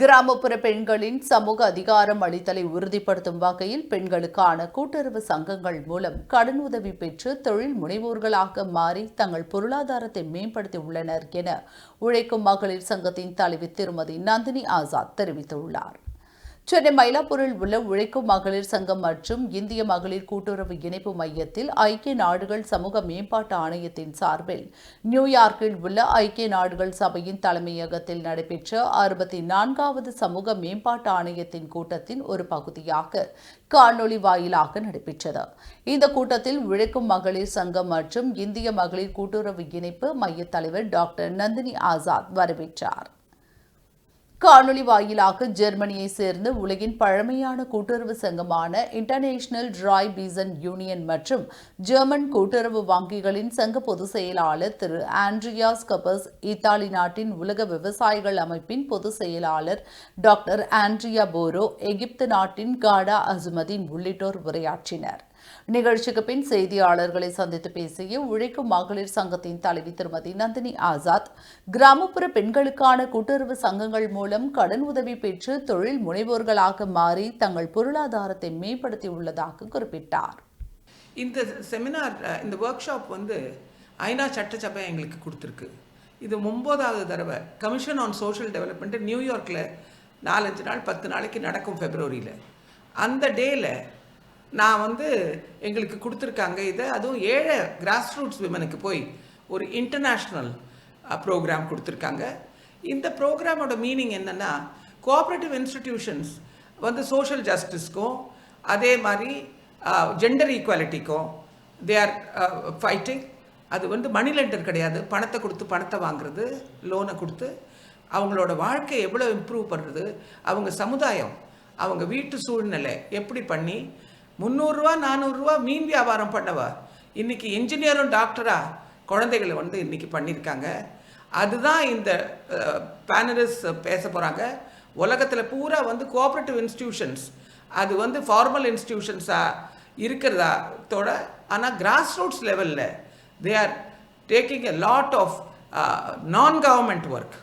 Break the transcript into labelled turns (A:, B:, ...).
A: கிராமப்புற பெண்களின் சமூக அதிகாரம் அளித்தலை உறுதிப்படுத்தும் வகையில் பெண்களுக்கான கூட்டுறவு சங்கங்கள் மூலம் கடனுதவி பெற்று தொழில் முனைவோர்களாக மாறி தங்கள் பொருளாதாரத்தை மேம்படுத்தி உள்ளனர் என உழைக்கும் மகளிர் சங்கத்தின் தலைவி திருமதி நந்தினி ஆசாத் தெரிவித்துள்ளார். சென்னை மயிலாப்பூரில் உள்ள உழைக்கும் மகளிர் சங்கம் மற்றும் இந்திய மகளிர் கூட்டுறவு இணைப்பு மையத்தில் ஐக்கிய நாடுகள் சமூக மேம்பாட்டு ஆணையத்தின் சார்பில் நியூயார்க்கில் உள்ள ஐக்கிய நாடுகள் சபையின் தலைமையகத்தில் நடைபெற்ற அறுபத்தி நான்காவது சமூக மேம்பாட்டு ஆணையத்தின் கூட்டத்தின் ஒரு பகுதியாக காணொலி வாயிலாக நடைபெற்றது. இந்த கூட்டத்தில் உழைக்கும் மகளிர் சங்கம் மற்றும் இந்திய மகளிர் கூட்டுறவு இணைப்பு மைய தலைவர் டாக்டர் நந்தினி ஆசாத் வரவேற்றார். காணொலி வாயிலாக ஜெர்மனியை சேர்ந்த உலகின் பழமையான கூட்டுறவு சங்கமான இன்டர்நேஷனல் டிராய் பீசன் யூனியன் மற்றும் ஜெர்மன் கூட்டுறவு வங்கிகளின் சங்க பொதுச் செயலாளர் திரு ஆண்ட்ரியாஸ் கபஸ் இத்தாலி நாட்டின் உலக விவசாயிகள் அமைப்பின் பொதுச் செயலாளர் டாக்டர் ஆண்ட்ரியா போரோ எகிப்து நாட்டின் காடா அசுமதீன் உள்ளிட்டோர் உரையாற்றினர். நிகழ்ச்சிக்கு பின் செய்தியாளர்களை சந்தித்து பேசிய உழைக்கும் மகளிர் சங்கத்தின் தலைவி திருமதி நந்தினி ஆசாத் கிராமப்புற பெண்களுக்கான கூட்டுறவு சங்கங்கள் மூலம் கடன் உதவி பெற்று தொழில் முனைவோர்களாக மாறி தங்கள் பொருளாதாரத்தை மேம்படுத்தியுள்ளதாக குறிப்பிட்டார்.
B: இந்த செமினார் இந்த ஒர்க் ஷாப் வந்து ஐநா சட்டசபை எங்களுக்கு கொடுத்துருக்கு. இது ஒம்போதாவது தடவை. கமிஷன் ஆன் சோஷியல் டெவலப்மெண்ட் நியூயார்க்கில் நாலஞ்சு நாள் பத்து நாளைக்கு நடக்கும் ஃபெப்ரவரியில் அந்த டேயில் நான் வந்து எங்களுக்கு கொடுத்துருக்காங்க இதை. அதுவும் ஏழை கிராஸ் ரூட்ஸ் விமனுக்கு போய் ஒரு இன்டர்நேஷ்னல் ப்ரோக்ராம் கொடுத்துருக்காங்க. இந்த ப்ரோக்ராமோட மீனிங் என்னென்னா கோஆப்ரேட்டிவ் இன்ஸ்டிடியூஷன்ஸ் வந்து சோஷியல் ஜஸ்டிஸ்க்கும் அதே மாதிரி ஜெண்டர் ஈக்குவாலிட்டிக்கும் தே ஆர் ஃபைட்டிங் அது வந்து மணி லெண்டர் கிடையாது. பணத்தை கொடுத்து பணத்தை வாங்குறது லோனை கொடுத்து அவங்களோட வாழ்க்கை எவ்வளோ இம்ப்ரூவ் பண்ணுறது அவங்க சமுதாயம் அவங்க வீட்டு சூழ்நிலை எப்படி பண்ணி முந்நூறுரூவா நானூறுரூவா மீன் வியாபாரம் பண்ணவா? இன்றைக்கி இன்ஜினியரும் டாக்டரா குழந்தைகளை வந்து இன்றைக்கி பண்ணியிருக்காங்க. அதுதான் இந்த பேனலிஸ்ட் பேச போகிறாங்க உலகத்தில் பூரா வந்து கோஆப்ரேட்டிவ் இன்ஸ்டிடியூஷன்ஸ் அது வந்து ஃபார்மல் இன்ஸ்டிடியூஷன்ஸாக இருக்கிறதா தோட ஆனால் கிராஸ் ரூட்ஸ் லெவலில் they are taking a lot of non government work